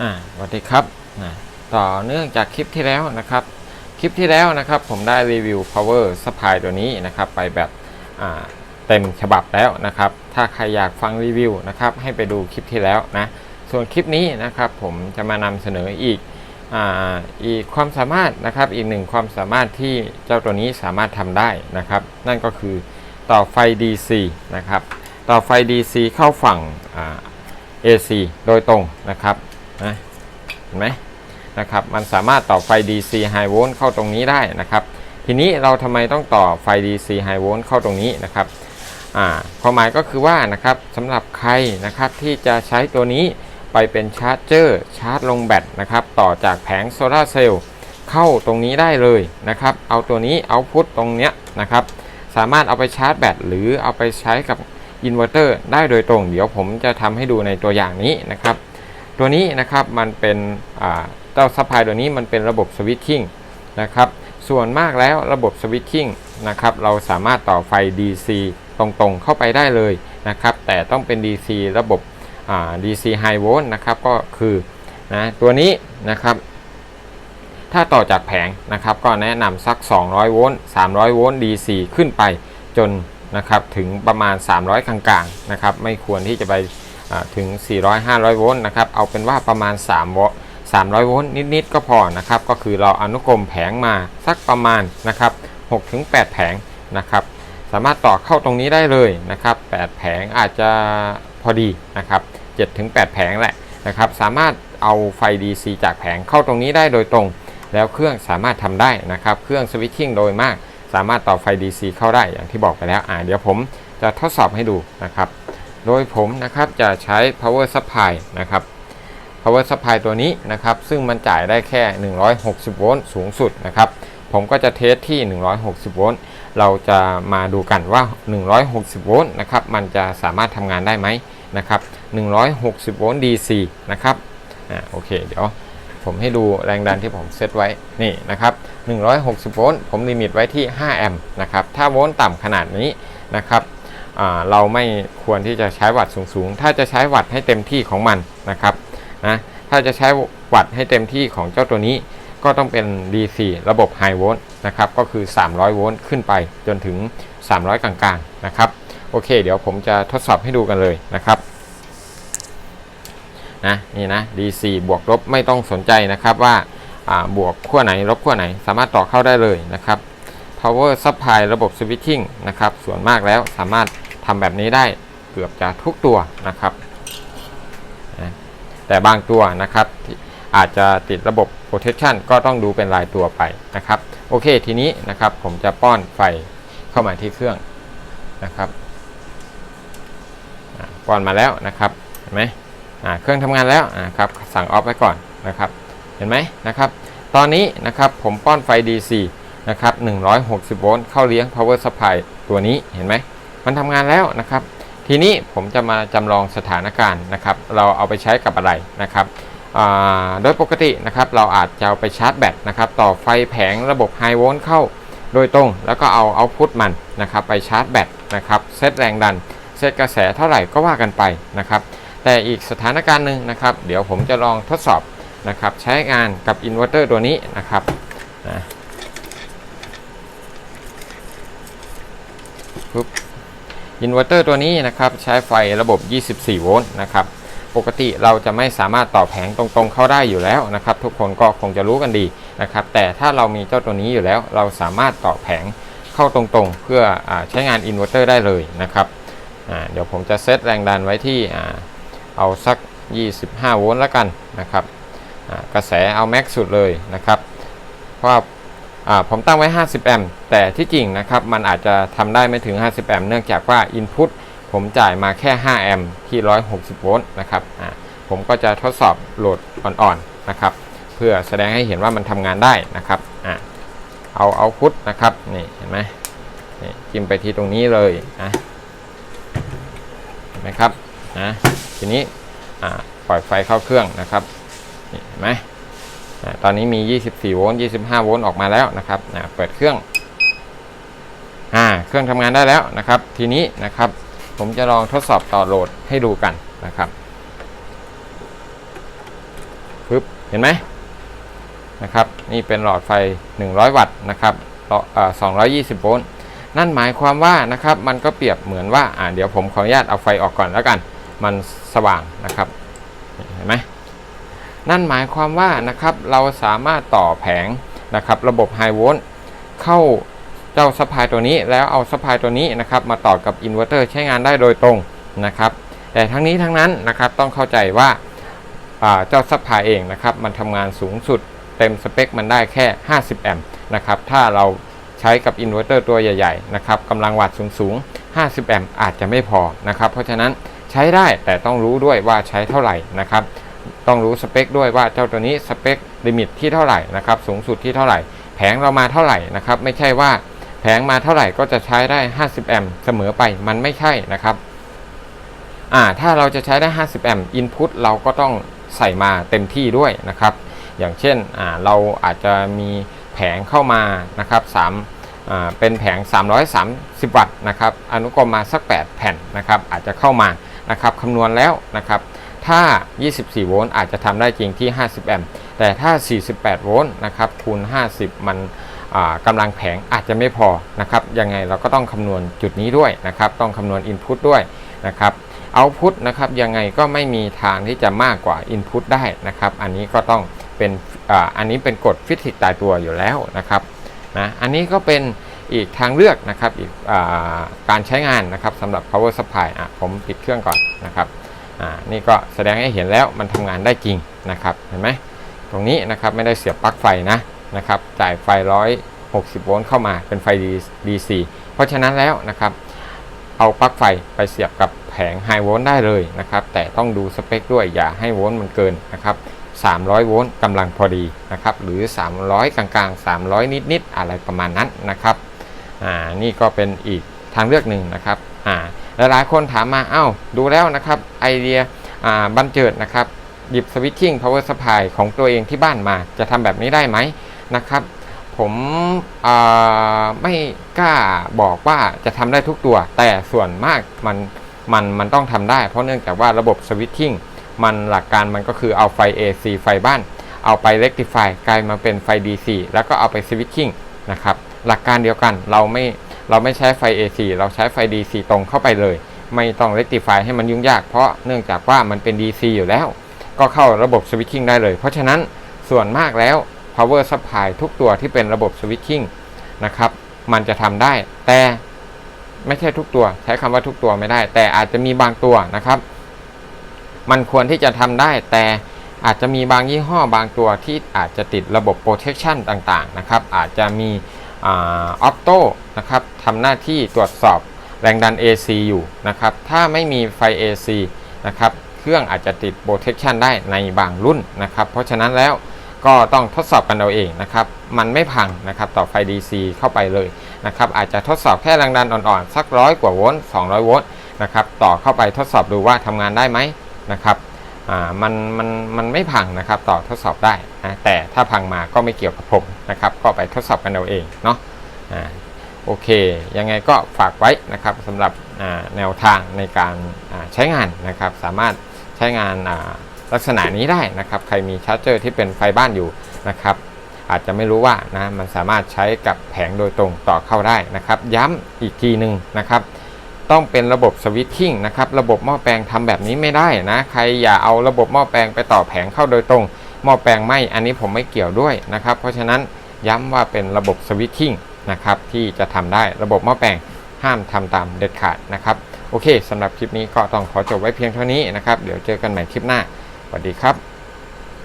อ่าสวัสดีครับนะต่อเนื่องจากคลิปที่แล้วนะครับ คลิปที่แล้วนะครับผมได้รีวิว power supply ตัวนี้นะครับ ไปแบบอ่าเต็มฉบับแล้วนะครับ ถ้าใครอยากฟังรีวิวนะครับให้ไปดูคลิปที่แล้วนะ ส่วนคลิปนี้นะครับผมจะมานำเสนออีกอ่าอีกความสามารถนะครับอีกหนึ่งความสามารถที่เจ้าตัวนี้สามารถทำได้นะครับ นั่นก็คือต่อไฟ DC นะครับ ต่อไฟ DC เข้าฝั่งอ่า AC โดยตรงนะครับ นะเห็นไหมนะครับมันสามารถต่อไฟ DC High Volt เข้าตรงนี้ได้นะครับ ทีนี้เราทำไมต้องต่อไฟ DC High Volt เข้าตรงนี้นะครับอ่าความหมายก็คือว่านะครับสำหรับใครนะครับที่จะใช้ตัวนี้ไปเป็นชาร์จเจอร์ชาร์จลงแบตนะครับต่อจากแผงโซลาเซลล์เข้าตรงนี้ได้เลยนะครับ เอาตัวนี้เอาพุทตรงเนี้ยนะครับ สามารถเอาไปชาร์จแบตหรือเอาไปใช้กับอินเวอร์เตอร์ได้โดยตรง เดี๋ยวผมจะทำให้ดูในตัวอย่างนี้นะครับ ตัวนี้นะครับมันเป็นเจ้าซัพพลายตัวนี้มันเป็นระบบสวิตชิ่งนะครับส่วนมากแล้วระบบสวิตชิ่งนะครับเราสามารถต่อไฟ DC ตรงๆเข้าไปได้เลยนะครับแต่ต้องเป็น DC ระบบ DC High Volt นะครับก็คือนะตัวนี้นะครับถ้าต่อจากแผงนะครับก็แนะนำสัก 200 โวลต์ 300 โวลต์ DC ขึ้นไปจนนะครับถึงประมาณ 300 กลางๆนะครับไม่ควรที่จะไป ถึง 400 500 โวลต์นะครับ เอาเป็นว่าประมาณ 3 โวลต์300 โวลต์นิด ๆ ก็พอนะครับ ก็คือเราอนุกรมแผงมาสักประมาณนะครับ6-8 แผงนะครับ สามารถต่อเข้าตรงนี้ได้เลยนะครับ 8 แผงอาจจะพอดีนะครับ7-8 แผงแหละนะครับ สามารถเอาไฟ DC จากแผงเข้าตรงนี้ได้โดยตรง แล้วเครื่องสามารถทำได้นะครับ เครื่องสวิตชิ่งโดยมาก สามารถต่อไฟ DC เข้าได้อย่างที่บอกไปแล้ว อ่าเดี๋ยวผมจะทดสอบให้ดูนะครับ โดยผมนะครับจะใช้ power supply นะครับ power supply ตัวนี้นะครับ ซึ่งมันจ่ายได้แค่ 160 โวลต์สูงสุดนะครับ ผมก็จะเทสที่ 160 โวลต์ เราจะมาดูกันว่า 160 โวลต์นะครับ มันจะสามารถทำงานได้ไหมนะครับ 160 โวลต์ DC นะครับ อ่า โอเค เดี๋ยวผมให้ดูแรงดันที่ผมเซตไว้ นี่นะครับ 160 โวลต์ ผมลิมิตไว้ที่ 5 แอมป์นะครับ ถ้าโวลต์ต่ำขนาดนี้นะครับ เราไม่ควรที่จะใช้วัตต์สูงๆ ถ้าจะใช้วัตต์ให้เต็มที่ของมันนะครับนะถ้าจะใช้วัตต์ให้เต็มที่ของเจ้าตัวนี้ก็ต้องเป็น DC ระบบ High Volt นะครับ ก็คือ 300 โวลต์ขึ้นไปจนถึง 300 กลางๆ นะครับ โอเค เดี๋ยวผมจะทดสอบให้ดูกันเลยนะครับ นะ นี่นะ DC บวกลบไม่ต้องสนใจนะครับว่าบวกขั้วไหนลบขั้วไหน สามารถต่อเข้าได้เลยนะครับ power supply ระบบ switching นะครับ ส่วนมากแล้วสามารถ ทำแบบนี้ได้เกือบจะทุกตัวนะครับ แต่บางตัวนะครับที่อาจจะติดระบบ protection ก็ต้องดูเป็นรายตัวไปนะครับ โอเคทีนี้นะครับผมจะป้อนไฟเข้ามาที่เครื่องนะครับป้อนมาแล้วนะครับเห็นไหมเครื่องทำงานแล้วนะครับสั่งออฟไว้ก่อนนะครับเห็นไหมนะครับตอนนี้นะครับผมป้อนไฟ DC นะครับ160 โวลต์เข้าเลี้ยง power supply ตัวนี้เห็นไหม มันทำงานแล้วนะครับ ทีนี้ผมจะมาจำลองสถานการณ์นะครับ เราเอาไปใช้กับอะไรนะครับโดยปกตินะครับเราอาจจะเอาไปชาร์จแบตนะครับ ต่อไฟแผงระบบ High Volt เข้าโดยตรง แล้วก็เอาเอาพุทมันนะครับ ไปชาร์จแบตนะครับเซตแรงดันเซตกระแสเท่าไหร่ก็ว่ากันไปนะครับ แต่อีกสถานการณ์หนึ่งนะครับ เดี๋ยวผมจะลองทดสอบนะครับ ใช้งานกับอินเวอร์เตอร์ตัวนี้นะครับนะปุ๊บ อินเวอร์เตอร์ตัวนี้นะครับใช้ไฟระบบ 24 โวลต์นะครับปกติเราจะไม่สามารถต่อแผงตรงๆเข้าได้อยู่แล้วนะครับ ทุกคนก็คงจะรู้กันดีนะครับ แต่ถ้าเรามีเจ้าตัวนี้อยู่แล้ว เราสามารถต่อแผงเข้าตรงๆ เพื่ออใช้งานอินเวอร์เตอร์ได้เลยนะครับเดี๋ยวผมจะเซตแรงดันไว้ที่เอาสัก 25 โวลต์แล้วกันนะครับกระแสเอาแม็กซ์สุดเลยนะครับ เพราะว่าอ่า ผมตั้งไว้ 50 แอมป์แต่ที่จริงนะครับมันอาจจะทำได้ไม่ถึง 50 แอมป์เนื่องจากว่า Input ผมจ่ายมาแค่ 5 แอมป์ที่ 160 โวลต์นะครับผมก็จะทดสอบโหลดอ่อนๆนะครับเพื่อแสดงให้เห็นว่ามันทำงานได้นะครับอเอาเอาพุทนะครับนี่เห็นไหมนี่จิ้มไปที่ตรงนี้เลยนะเห็นไหมครับนะทีนี้ปล่อยไฟเข้าเครื่องนะครับนี่เห็นไหม ตอนนี้มี 24 โวลต์ 25 โวลต์ออกมาแล้วนะครับอ่าเปิดเครื่องอ่าเครื่องทำงานได้แล้วนะครับ ทีนี้นะครับ ผมจะลองทดสอบต่อโหลดให้ดูกันนะครับปึ๊บเห็นไหมนะครับ นี่เป็นหลอดไฟ 100 วัตต์นะครับต่อเอ่อ220 โวลต์นั่นหมายความว่านะครับ มันก็เปรียบเหมือนว่า อ่า เดี๋ยวผมขออนุญาตเอาไฟออกก่อนแล้วกัน มันสว่างนะครับ เห็นไหม นั่นหมายความว่านะครับเราสามารถต่อแผงนะครับระบบไฮโวลต์เข้าเจ้าซัพพลายตัวนี้แล้วเอาซัพพลายตัวนี้นะครับมาต่อกับอินเวอร์เตอร์ใช้งานได้โดยตรงนะครับแต่ทั้งนี้ทั้งนั้นนะครับต้องเข้าใจว่าอ่าเจ้าซัพพลายเองนะครับมันทำงานสูงสุดเต็มสเปคมันได้แค่ 50 แอมป์นะครับถ้าเราใช้กับอินเวอร์เตอร์ตัวใหญ่ๆนะครับกำลังวัตต์สูงๆ 50 แอมป์อาจจะไม่พอนะครับเพราะฉะนั้นใช้ได้แต่ต้องรู้ด้วยว่าใช้เท่าไหร่นะครับ ต้องรู้สเปคด้วยว่าเจ้าตัวนี้สเปคลิมิตที่เท่าไหร่นะครับสูงสุดที่เท่าไหร่ แผงเรามาเท่าไหร่นะครับไม่ใช่ว่าแผงมาเท่าไหร่ก็จะใช้ได้ 50 แอมป์เสมอไปมันไม่ใช่นะครับอ่าถ้าเราจะใช้ได้ 50 แอมป์อินพุตเราก็ต้องใส่มาเต็มที่ด้วยนะครับ อย่างเช่นอ่าเราอาจจะมีแผงเข้ามานะครับ3อ่าเป็นแผง 330 วัตต์นะครับอนุกรมมาสัก 8 แผ่นนะครับอาจจะเข้ามานะครับคำนวณแล้วนะครับ ถ้า 24 โวลต์อาจจะทำได้จริงที่ 50 แอมป์แต่ถ้า 48 โวลต์นะครับคูณ 50 มันอ่ากำลังแผงอาจจะไม่พอนะครับยังไงเราก็ต้องคำนวณจุดนี้ด้วยนะครับ ต้องคำนวณ Input ด้วยนะครับเอาพุตนะครับยังไงก็ไม่มีทางที่จะมากกว่า Input ได้นะครับ อันนี้ก็ต้องเป็นออันนี้เป็นกฎฟิสิกส์ตายตัวอยู่แล้วนะครับนะอันนี้ก็เป็นอีกทางเลือกนะครับอีกอาการใช้งานนะครับสำหรับ power supply อะผมปิดเครื่องก่อนนะครับ อ่านี่ก็แสดงให้เห็นแล้วมันทำงานได้จริงนะครับเห็นไหมตรงนี้นะครับไม่ได้เสียบปลั๊กไฟนะนะครับจ่ายไฟ 160 โวลต์เข้ามาเป็นไฟ DC เพราะฉะนั้นแล้วนะครับเอาปลั๊กไฟไปเสียบกับแผงไฮโวลต์ได้เลยนะครับแต่ต้องดูสเปคด้วยอย่าให้โวลต์มันเกินนะครับ300 โวลต์กำลังพอดีนะครับหรือ 300 กลางๆ 300 นิดๆอะไรประมาณนั้นนะครับอ่านี่ก็เป็นอีกทางเลือกหนึ่งนะครับอ่า หลายๆคนถามมาเอ้าดูแล้วนะครับไอเดียบันเจิดนะครับหยิบสวิตชิ่ง power supply ของตัวเองที่บ้านมาจะทำแบบนี้ได้ไหมนะครับผมไม่กล้าบอกว่าจะทำได้ทุกตัว แต่ส่วนมากมันมันมันต้องทำได้ เพราะเนื่องจากว่าระบบสวิตชิ่งมันหลักการมันก็คือเอาไฟ AC ไฟบ้าน เอาไป rectify กลายมาเป็นไฟ DC แล้วก็เอาไปสวิตชิ่งนะครับหลักการเดียวกันเราไม่ เราไม่ใช้ไฟ AC เราใช้ไฟ DC ตรงเข้าไปเลย ไม่ต้อง rectify ให้มันยุ่งยากเพราะเนื่องจากว่ามันเป็น DC อยู่แล้ว ก็เข้าระบบสวิตชิ่งได้เลย เพราะฉะนั้นส่วนมากแล้ว power supply ทุกตัวที่เป็นระบบสวิตชิ่งนะครับมันจะทำได้ แต่ไม่ใช่ทุกตัว ใช้คำว่าทุกตัวไม่ได้ แต่อาจจะมีบางตัวนะครับ มันควรที่จะทำได้ แต่อาจจะมีบางยี่ห้อบางตัวที่อาจจะติดระบบ protection ต่างๆนะครับ อาจจะมี ออปโต้นะครับทำหน้าที่ตรวจสอบแรงดัน AC อยู่นะครับถ้าไม่มีไฟ AC นะครับเครื่องอาจจะติด protection ได้ในบางรุ่นนะครับเพราะฉะนั้นแล้วก็ต้องทดสอบกันเอาเองนะครับ มันไม่พังนะครับต่อไฟ DC เข้าไปเลยนะครับอาจจะทดสอบแค่แรงดันอ่อนๆ สักร้อยกว่าโวลต์200 โวลต์นะครับต่อเข้าไปทดสอบดูว่าทำงานได้ไหมนะครับ มันมันมันไม่พังนะครับต่อทดสอบได้นะแต่ถ้าพังมาก็ไม่เกี่ยวกับผมนะครับก็ไปทดสอบกันเอาเองเนาะอ่าโอเค ยังไงก็ฝากไว้นะครับสำหรับแนวทางในการใช้งานนะครับ สามารถใช้งานลักษณะนี้ได้นะครับ ใครมีชาร์จเจอร์ที่เป็นไฟบ้านอยู่นะครับ อาจจะไม่รู้ว่านะมันสามารถใช้กับแผงโดยตรงต่อเข้าได้นะครับ ย้ำอีกทีหนึ่งนะครับ ต้องเป็นระบบสวิตชิ่งนะครับ ระบบหม้อแปลงทำแบบนี้ไม่ได้นะ ใครอย่าเอาระบบหม้อแปลงไปต่อแผงเข้าโดยตรง หม้อแปลงไหมอันนี้ผมไม่เกี่ยวด้วยนะครับ เพราะฉะนั้นย้ำว่าเป็นระบบสวิตชิ่งนะครับที่จะทำได้ระบบหม้อแปลงห้ามทำตามเด็ดขาดนะครับ โอเคสำหรับคลิปนี้ก็ต้องขอจบไว้เพียงเท่านี้นะครับ เดี๋ยวเจอกันใหม่คลิปหน้าสวัสดีครับ